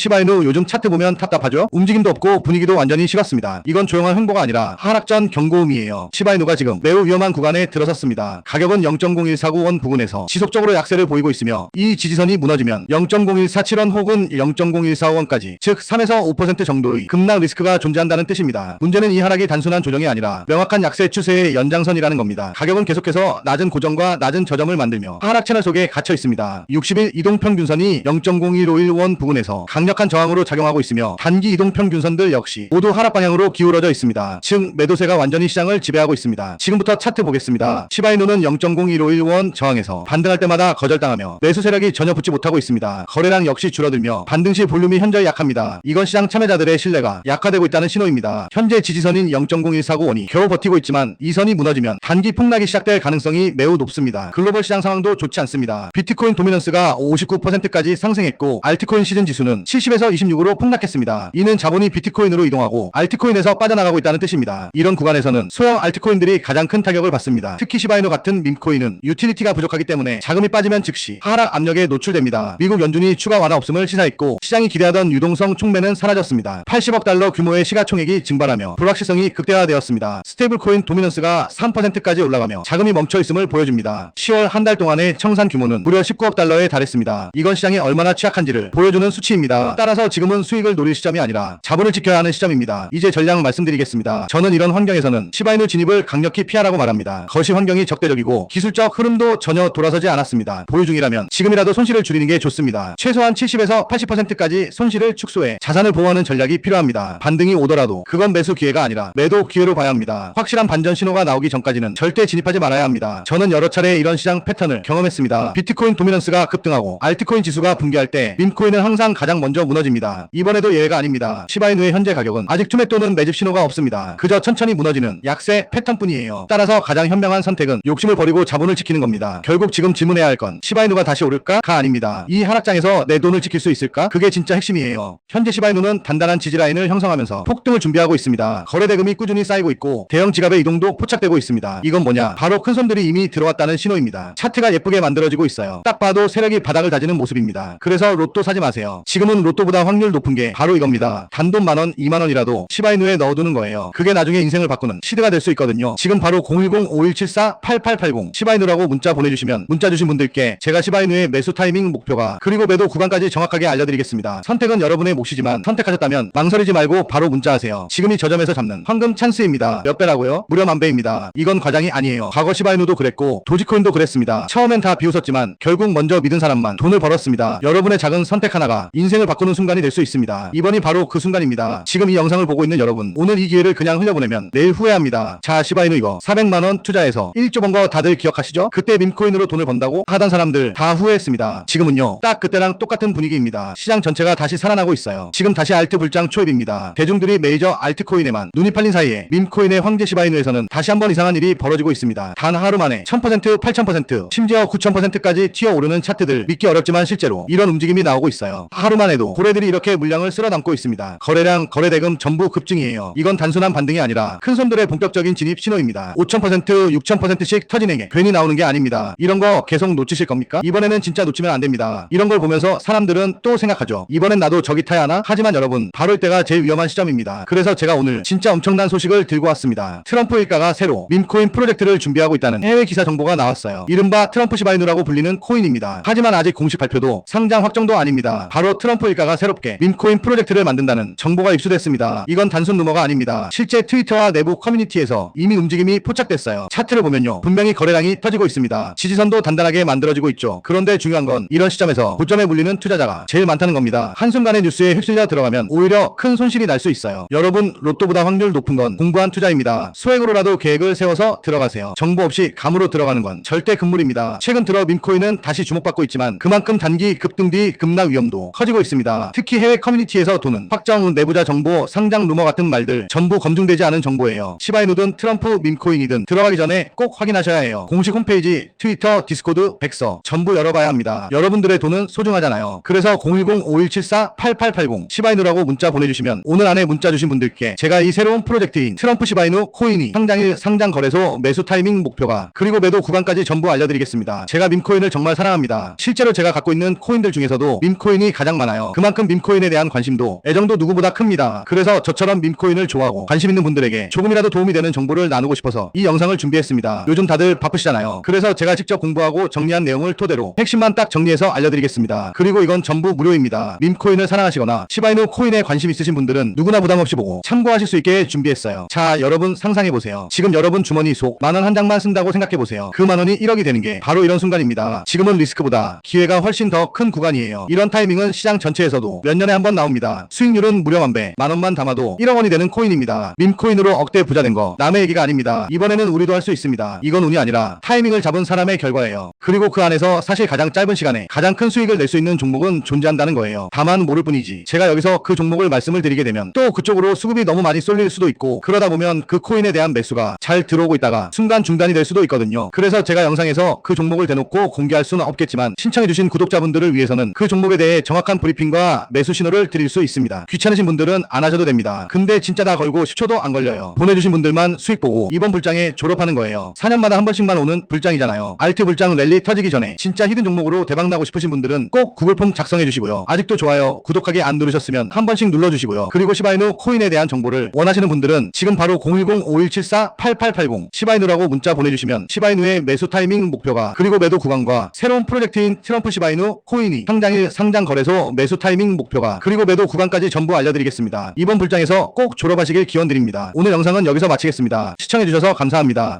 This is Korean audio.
시바이누 요즘 차트 보면 답답하죠? 움직임도 없고 분위기도 완전히 식었습니다. 이건 조용한 횡보가 아니라 하락전 경고음이에요. 시바이누가 지금 매우 위험한 구간에 들어섰습니다. 가격은 0.0149원 부근에서 지속적으로 약세를 보이고 있으며 이 지지선이 무너지면 0.0147원 혹은 0.0145원까지 즉 3에서 5% 정도의 급락 리스크가 존재한다는 뜻입니다. 문제는 이 하락이 단순한 조정이 아니라 명확한 약세 추세의 연장선이라는 겁니다. 가격은 계속해서 낮은 고정과 낮은 저점을 만들며 하락 채널 속에 갇혀 있습니다. 60일 이동평균선이 0.01551원 부근에서 강 력한 저항으로 작용하고 있으며 단기 이동평 균선들 역시 모두 하락 방향으로 기울어져 있습니다. 즉 매도세가 완전히 시장을 지배하고 있습니다. 지금부터 차트 보겠습니다. 시바이누는 0.0151원 저항에서 반등할 때마다 거절당하며 매수 세력이 전혀 붙지 못하고 있습니다. 거래량 역시 줄어들며 반등 시 볼륨이 현저히 약합니다. 이건 시장 참여자들의 신뢰가 약화되고 있다는 신호입니다. 현재 지지선인 0.0149원이 겨우 버티고 있지만 이 선이 무너지면 단기 폭락이 시작될 가능성이 매우 높습니다. 글로벌 시장 상황도 좋지 않습니다. 비트코인 도미넌스가 59%까지 상승했고 알트코인 시즌 지수는 70에서 26으로 폭락했습니다. 이는 자본이 비트코인으로 이동하고 알트코인에서 빠져나가고 있다는 뜻입니다. 이런 구간에서는 소형 알트코인들이 가장 큰 타격을 받습니다. 특히 시바이노 같은 밈코인은 유틸리티가 부족하기 때문에 자금이 빠지면 즉시 하락 압력에 노출됩니다. 미국 연준이 추가 완화 없음을 시사했고 시장이 기대하던 유동성 촉매는 사라졌습니다. 80억 달러 규모의 시가총액이 증발하며 불확실성이 극대화되었습니다. 스테이블코인 도미넌스가 3%까지 올라가며 자금이 멈춰 있음을 보여줍니다. 10월 한 달 동안의 청산 규모는 무려 19억 달러에 달했습니다. 이건 시장이 얼마나 취약한지를 보여주는 수치입니다. 따라서 지금은 수익을 노릴 시점이 아니라 자본을 지켜야 하는 시점입니다. 이제 전략 말씀드리겠습니다. 저는 이런 환경에서는 시바이누 진입을 강력히 피하라고 말합니다. 거시 환경이 적대적이고 기술적 흐름도 전혀 돌아서지 않았습니다. 보유 중이라면 지금이라도 손실을 줄이는 게 좋습니다. 최소한 70에서 80%까지 손실을 축소해 자산을 보호하는 전략이 필요합니다. 반등이 오더라도 그건 매수 기회가 아니라 매도 기회로 봐야 합니다. 확실한 반전 신호가 나오기 전까지는 절대 진입하지 말아야 합니다. 저는 여러 차례 이런 시장 패턴을 경험했습니다. 비트코인 도미넌스가 급등하고 알트코인 지수가 붕괴할 때 민코인은 항상 가장 먼저 무너집니다. 이번에도 예외가 아닙니다. 시바이누의 현재 가격은 아직 투매 또는 매집 신호가 없습니다. 그저 천천히 무너지는 약세 패턴뿐이에요. 따라서 가장 현명한 선택은 욕심을 버리고 자본을 지키는 겁니다. 결국 지금 질문해야 할 건 시바이누가 다시 오를까?가 아닙니다. 이 하락장에서 내 돈을 지킬 수 있을까? 그게 진짜 핵심이에요. 현재 시바이누는 단단한 지지라인을 형성하면서 폭등을 준비하고 있습니다. 거래 대금이 꾸준히 쌓이고 있고 대형 지갑의 이동도 포착되고 있습니다. 이건 뭐냐? 바로 큰 손들이 이미 들어왔다는 신호입니다. 차트가 예쁘게 만들어지고 있어요. 딱 봐도 세력이 바닥을 다지는 모습입니다. 그래서 로또 사지 마세요. 지금은 로또보다 확률 높은 게 바로 이겁니다. 단돈 만원, 2만원이라도 시바이누에 넣어두는 거예요. 그게 나중에 인생을 바꾸는 시드가 될 수 있거든요. 지금 바로 010-5174-8880 시바이누라고 문자 보내주시면 문자 주신 분들께 제가 시바이누의 매수 타이밍 목표가 그리고 매도 구간까지 정확하게 알려드리겠습니다. 선택은 여러분의 몫이지만 선택하셨다면 망설이지 말고 바로 문자하세요. 지금이 저점에서 잡는 황금 찬스입니다. 몇 배라고요? 무려 만 배입니다. 이건 과장이 아니에요. 과거 시바이누도 그랬고 도지코인도 그랬습니다. 처음엔 다 비웃었지만 결국 먼저 믿은 사람만 돈을 벌었습니다. 여러분의 작은 선택 하나가 인생을 바꾸는 순간이 될 수 있습니다. 이번이 바로 그 순간입니다. 지금 이 영상을 보고 있는 여러분 오늘 이 기회를 그냥 흘려보내면 내일 후회합니다. 자 시바이누 이거 400만원 투자해서 1조 번 거 다들 기억하시죠? 그때 민코인으로 돈을 번다고 하던 사람들 다 후회했습니다. 지금은요 딱 그때랑 똑같은 분위기입니다. 시장 전체가 다시 살아나고 있어요. 지금 다시 알트 불장 초입입니다. 대중들이 메이저 알트코인에만 눈이 팔린 사이에 민코인의 황제 시바이누에서는 다시 한번 이상한 일이 벌어지고 있습니다. 단 하루 만에 1000% 8000% 심지어 9000%까지 튀어오르는 차트들 믿기 어렵지만 실제로 이런 움직임이 나오고 있어요. 하루만 해도 고래들이 이렇게 물량을 쓸어 담고 있습니다. 거래량, 거래대금 전부 급증이에요. 이건 단순한 반등이 아니라 큰 손들의 본격적인 진입 신호입니다. 5000% 6000%씩 터지는 게 괜히 나오는 게 아닙니다. 이런 거 계속 놓치실 겁니까? 이번에는 진짜 놓치면 안 됩니다. 이런 걸 보면서 사람들은 또 생각하죠. 이번엔 나도 저기 타야 하나? 하지만 여러분 바로 이때가 제일 위험한 시점입니다. 그래서 제가 오늘 진짜 엄청난 소식을 들고 왔습니다. 트럼프 일가가 새로 민코인 프로젝트를 준비하고 있다는 해외 기사 정보가 나왔어요. 이른바 트럼프 시바이누라고 불리는 코인입니다. 하지만 아직 공식 발표도 상장 확정도 아닙니다. 바로 트럼프 일가가 새롭게 민코인 프로젝트를 만든다는 정보가 입수됐습니다. 이건 단순 루머가 아닙니다. 실제 트위터와 내부 커뮤니티에서 이미 움직임이 포착됐어요. 차트를 보면요. 분명히 거래량이 터지고 있습니다. 지지선도 단단하게 만들어지고 있죠. 그런데 중요한 건 이런 시점에서 고점에 물리는 투자자가 제일 많다는 겁니다. 한순간의 뉴스에 휩쓸려 들어가면 오히려 큰 손실이 날 수 있어요. 여러분 로또보다 확률 높은 건 공부한 투자입니다. 소액으로라도 계획을 세워서 들어가세요. 정보 없이 감으로 들어가는 건 절대 금물입니다. 최근 들어 민코인은 다시 주목받고 있지만 그만큼 단기 급등 뒤 급락 위험도 커지고 있습니다. 특히 해외 커뮤니티에서 도는 확정 후 내부자 정보, 상장 루머 같은 말들 전부 검증되지 않은 정보예요. 시바이누든 트럼프 민코인이든 들어가기 전에 꼭 확인하셔야 해요. 공식 홈페이지, 트위터, 디스코드, 백서 전부 열어봐야 합니다. 여러분들의 돈은 소중하잖아요. 그래서 010-5174-8880 시바이누라고 문자 보내주시면 오늘 안에 문자 주신 분들께 제가 이 새로운 프로젝트인 트럼프 시바이누 코인이 상장일 상장 거래소 매수 타이밍 목표가 그리고 매도 구간까지 전부 알려드리겠습니다. 제가 민코인을 정말 사랑합니다. 실제로 제가 갖고 있는 코인들 중에서도 민코인이 가장 많아요. 그만큼 밈코인에 대한 관심도 애정도 누구보다 큽니다. 그래서 저처럼 밈코인을 좋아하고 관심 있는 분들에게 조금이라도 도움이 되는 정보를 나누고 싶어서 이 영상을 준비했습니다. 요즘 다들 바쁘시잖아요. 그래서 제가 직접 공부하고 정리한 내용을 토대로 핵심만 딱 정리해서 알려드리겠습니다. 그리고 이건 전부 무료입니다. 밈코인을 사랑하시거나 시바이누 코인에 관심 있으신 분들은 누구나 부담 없이 보고 참고하실 수 있게 준비했어요. 자, 여러분 상상해 보세요. 지금 여러분 주머니 속 만 원 한 장만 쓴다고 생각해 보세요. 그 만 원이 1억이 되는 게 바로 이런 순간입니다. 지금은 리스크보다 기회가 훨씬 더 큰 구간이에요. 이런 타이밍은 시장 전체 에서도 몇 년에 한 번 나옵니다. 수익률은 무려 만 배, 만 원만 담아도 1억 원이 되는 코인입니다. 밈코인으로 억대 부자 된 거 남의 얘기가 아닙니다. 이번에는 우리도 할 수 있습니다. 이건 운이 아니라 타이밍을 잡은 사람의 결과예요. 그리고 그 안에서 사실 가장 짧은 시간에 가장 큰 수익을 낼 수 있는 종목은 존재한다는 거예요. 다만 모를 뿐이지. 제가 여기서 그 종목을 말씀을 드리게 되면 또 그쪽으로 수급이 너무 많이 쏠릴 수도 있고 그러다 보면 그 코인에 대한 매수가 잘 들어오고 있다가 순간 중단이 될 수도 있거든요. 그래서 제가 영상에서 그 종목을 대놓고 공개할 수는 없겠지만 신청해주신 구독자분들을 위해서는 그 종목에 대해 정확한 브리핑 과 매수 신호를 드릴 수 있습니다. 귀찮으신 분들은 안 하셔도 됩니다. 근데 진짜 다 걸고 10초도 안 걸려요. 보내주신 분들만 수익 보고 이번 불장에 졸업하는 거예요. 4년마다 한 번씩만 오는 불장이잖아요. 알트 불장 랠리 터지기 전에 진짜 히든 종목으로 대박 나고 싶으신 분들은 꼭 구글폼 작성해 주시고요. 아직도 좋아요, 구독하기 안 누르셨으면 한 번씩 눌러주시고요. 그리고 시바이누 코인에 대한 정보를 원하시는 분들은 지금 바로 010-5174-8880 시바이누라고 문자 보내주시면 시바이누의 매수 타이밍 목표가 그리고 매도 구간과 새로운 프로젝트인 트럼프 시바이누 코인이 상장일 상장 거래소 매수 타이밍 목표가 그리고 매도 구간까지 전부 알려드리겠습니다. 이번 불장에서 꼭 졸업하시길 기원 드립니다. 오늘 영상은 여기서 마치겠습니다. 시청해주셔서 감사합니다.